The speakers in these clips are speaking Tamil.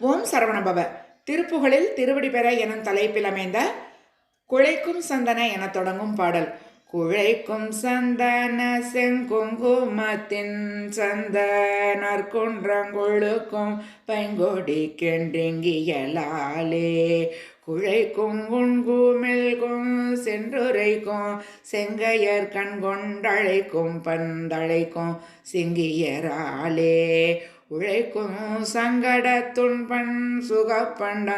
ஓம் சரவணபவ. திருப்புகழில் திருவடி பெற எனும் தலைப்பில் அமைந்த குழைக்கும் சந்தன என தொடங்கும் பாடல். குழைக்கும் சந்தன செங்குங்குமத்தின் சந்தனர் குன்றங்கொழுக்கும் பைங்கொடி கென்றிங்கியலாலே குழைக்கும் குங்குமில்கும் சென்றுரைக்கும் செங்கையர் கண் கொண்டழைக்கும் பந்தழைக்கும் சிங்கியராலே உழைக்கும் சங்கட துன்பன் சுகப்பண்ட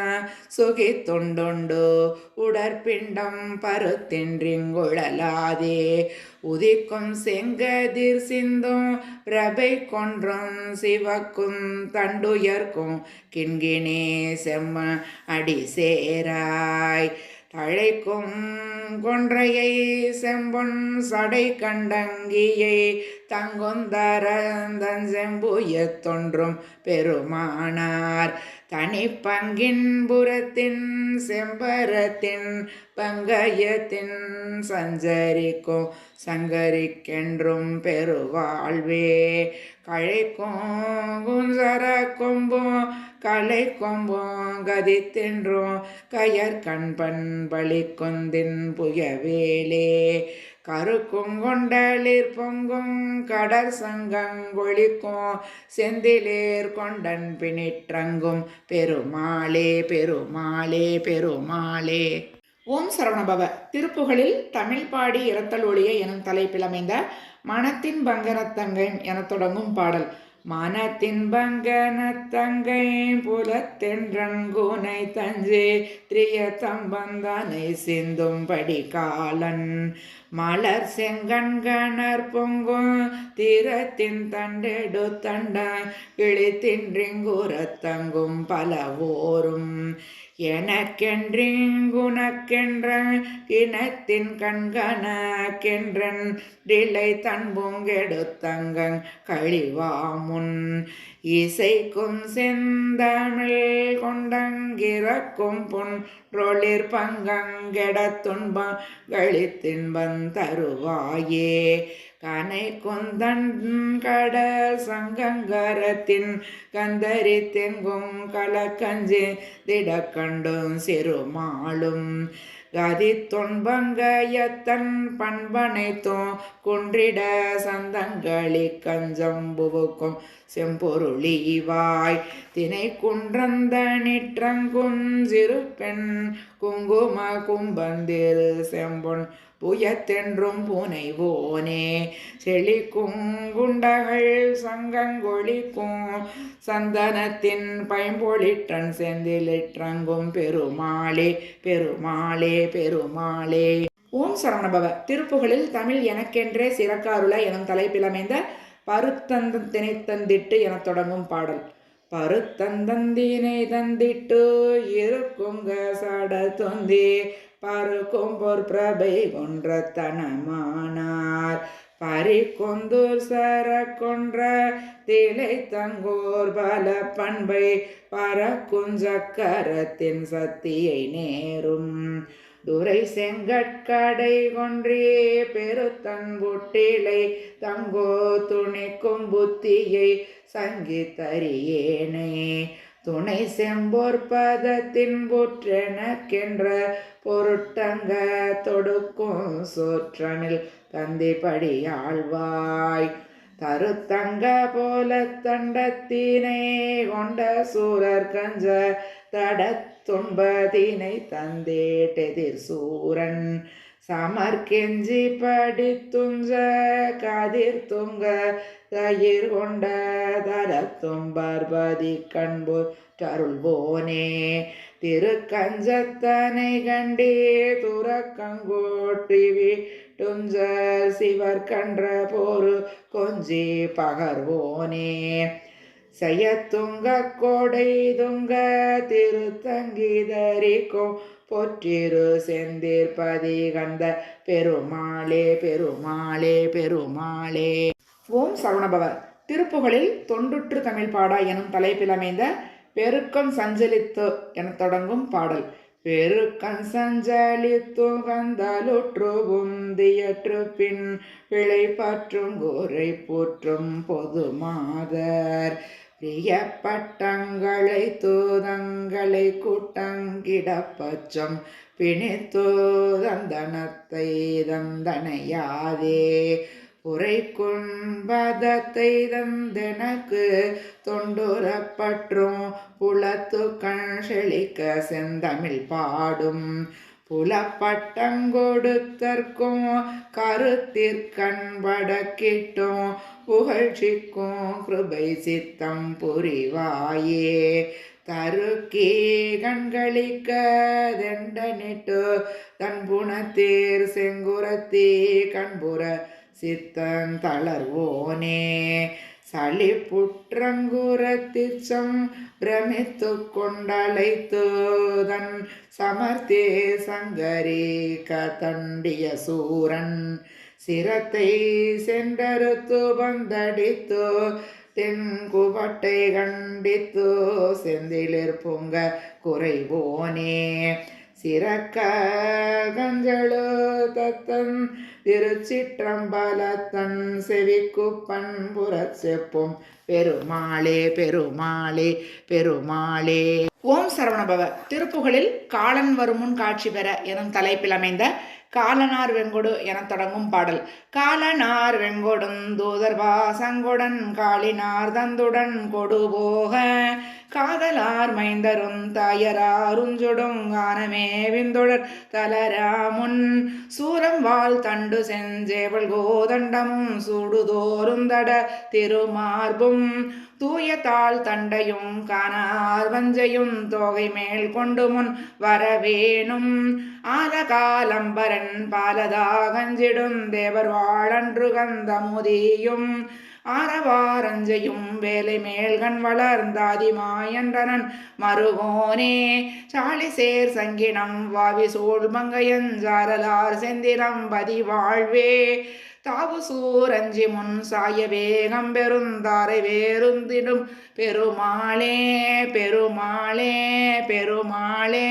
சுகி துண்டுண்டு உடற்பிண்டம் பருத்தின்றிங்குழலாதே உதிக்கும் செங்கதிர் சிந்தும் பிரபை கொன்றும் சிவக்கும் தண்டுயர்க்கும் கிண்கினே செம்ம அடி சேராய் தழைக்கும் கொன்றையை செம்பொன் சடை கண்டங்கியை தங்கொந்தரந்தன் செம்புய தொன்றும் பெருமானார். தனிப்பங்கின் புறத்தின் செம்பரத்தின் பங்கயத்தின் சஞ்சரிக்கும் சங்கரிக்கென்றும் பெருவாழ்வே. கழைக்கும் சர கொம்பும் களை கொம்பும் கதித்தென்றும் கயர் கண்பன் பலி கொந்தின் புயவேலே. கருக்கும் கொண்டலிர் பொங்கும் கடற் சங்கங்கொழிக்கும் செந்திலேர் கொண்டன் பிணிற்றங்கும் பெருமாளே பெருமாளே பெருமாளே. ஓம் சரவணபவ. திருப்புகழில் தமிழ் பாடி இரத்தல் ஒளிய எனும் தலைப்பில் அமைந்த மனத்தின் பங்கனத்தங்கை என தொடங்கும் பாடல். மனத்தின் பங்கனத்தங்கை புலத்தென்றங்குனை தஞ்சே திரிய தம்பந்தனை சிந்தும் படிகாலன் மலர் செங்கண்கணர் பொங்கும் தீரத்தின் தண்டெடு தண்ட இழித்தின்றிங்குரத்தங்கும் பலவோரும் எனக்கென்றிங்குனக்கென்ற இனத்தின் கண்கணக்கென்றன் டிலை தன்புங்கெடுத்தங்கங் கழிவாமுன். இசைக்கும் செந்தமிழ் கொண்டங்கிறக்கும் புன் ரொளிர் பங்கங்கெட துன்பம் கழித்தின்பன் தருவாயே. கனை குந்தன் கடல் சங்கங்கரத்தின் கந்தரி தெங்கும் கலக்கஞ்சி திடக்கண்டும் சிறுமாளும் கதி துன்பங்கயத்தன் பண்பனைத்தும் குன்றிட சந்தங்களி கஞ்சம்புவுக்கும் செம்பொருளிவாய் தினை குன்றந்த நிற்றங்குஞ்சிறு பெண் குங்கும கும்பந்திரு செம்பொன் புயத்தென்றும் புனைவோனே. செழிக்கும் குண்டகள் சங்கங்கொழிக்கும் சந்தனத்தின் பைம்பொழிற்றன் செந்திலிற்றங்கும் பெருமாளே பெருமாளே பெருமாளே. ஓம் சரவணபவ திருப்புகளில் தமிழ் எனக்கென்றே சிறக்காருள எனும் தலைப்பிலமைந்த அமைந்த பருத்தந்தத்தினை தந்திட்டு தொடங்கும் பாடல். பருத்தந்தந்தினை தந்திட்டு இருக்குங்க சட தொந்தி பருக்கும் பொற்பிரபை கொன்ற தனமானார் பறிக்கொந்தூர் சர கொன்ற திளை தங்கோர் பல பண்பை பறக்குஞ்சக்கரத்தின் சக்தியை நேரும். துரை செங்கட்கடை கொன்றே பெருத்தன்புட்டிலை தங்கோ துணிக்கும் புத்தியை சங்கித்தறியேனே துணை செம்போர் பதத்தின் புற்றெனக்கென்ற பொருட்டங்க தொடுக்கும் சோற்றனில் தந்திப்படி கருத்தங்க போல தண்டத்தினை கொண்ட சூரர் கஞ்ச தட துன்பதினை தந்தேட்டெதிர் சூரன் சமர்கெஞ்சி படித்துஞ்ச கதிர் துங்க தயிர் கொண்ட தரத்தும் பர்பதி கண்பு தருள்வோனே திருக்கஞ்சத்தனை கண்டே துறக்கங்கோட்டி விட்டுஞ்ச சிவர் கன்ற போரு கொஞ்சி பகர்வோனே. செய்யத்துங்க கோடை துங்க திருத்தங்கிதரிக்கும் பொற்றிரு செந்திற்பதி கந்த பெருமாளே பெருமாளே பெருமாளே. ஓம் சரவணபவர் திருப்புகளில் தொண்டுற்று தமிழ் பாடா எனும் தலைப்பில் அமைந்த பெருக்கம் சஞ்சலித்து என தொடங்கும் பாடல். பெருக்கன் சஞ்சலித்து கந்தலுற்று உந்தியற்று பின் விளை பற்றும் கூரை போற்றும் பொது மாதர். பிரியப்பட்டங்களை தூதங்களை கூட்டங்கிடப்பச்சம் பிணித்தோதந்தனத்தை பிணித்து தந்தனத்தை தந்தனையாதே. உரைக்குன்பதத்தை தந்தெனக்கு தொண்டுரப்பற்றும் புலத்து கண் செழிக்க செந்தமிழ் பாடும். புலப்பட்டம் கொடுத்தற்கும் கருத்திற்கண்பட கிட்டும் புகழ்ச்சிக்கும் கிருபை சித்தம் புரிவாயே. தருக்கே கண்களிக்க தெண்டனிட்டு தன்புணத்தேர் செங்குரத்தே கண்புற சித்தன் தளர்வோனே. சளிப்புற்றங்குரத்திச்சம் பிரமித்து கொண்டழைத்து தன் சமர்த்தே சங்கரி கதண்டிய சூரன் சிரத்தை சென்றறுத்து பந்தடித்து தென்குபட்டை கண்டித்து செந்திலிற் பொங்க குறைவோனே. சிறக்க கஞ்சளு தத்தன் திருச்சிற்றம்பலத்தன் செவிக்கு பண்புறச் செப்பும் பெருமாளே பெருமாளே பெருமாளே. ஓம் சரவணபவ. திருப்புகளில் காலன் வருமுன் காட்சி பெற எனும் தலைப்பில் அமைந்த காலனார் வெங்கொடு எனத் தொடங்கும் பாடல். காலனார் வெங்கொடும் தூதர் வாசங்குடன் காளினார் தந்துடன் கொடுபோக காதலார் மைந்தரும் தாயராருஞ்சொடும் கானமே விந்தொடர் தலராமுன் சூரம் வாழ் தண்டு செஞ்சேவள் கோதண்டமும் சூடுதோறுந்தட திருமார்பும். தூய தாள் தண்டையும் காணார் வஞ்சையும் தோகை மேல் கொண்டு முன் வரவேணும். ஆலகாலம்பரன் பாலதா கஞ்சிடும் தேவர் வாழன்று கந்தமுதியும் ஆரவாரஞ்சையும் வேலை மேல்கண் வளர்ந்தாதி மாயன்றனன் மருகோனே சாலிசேர் சங்கினம் வாவி சோழ் மங்கையஞ்சாரலார் செந்திரம் பதி வாழ்வே தாவு சூரஞ்சி முன் சாய வேகம் பெருந்தாரை வேருந்திடும் பெருமாளே பெருமாளே பெருமாளே.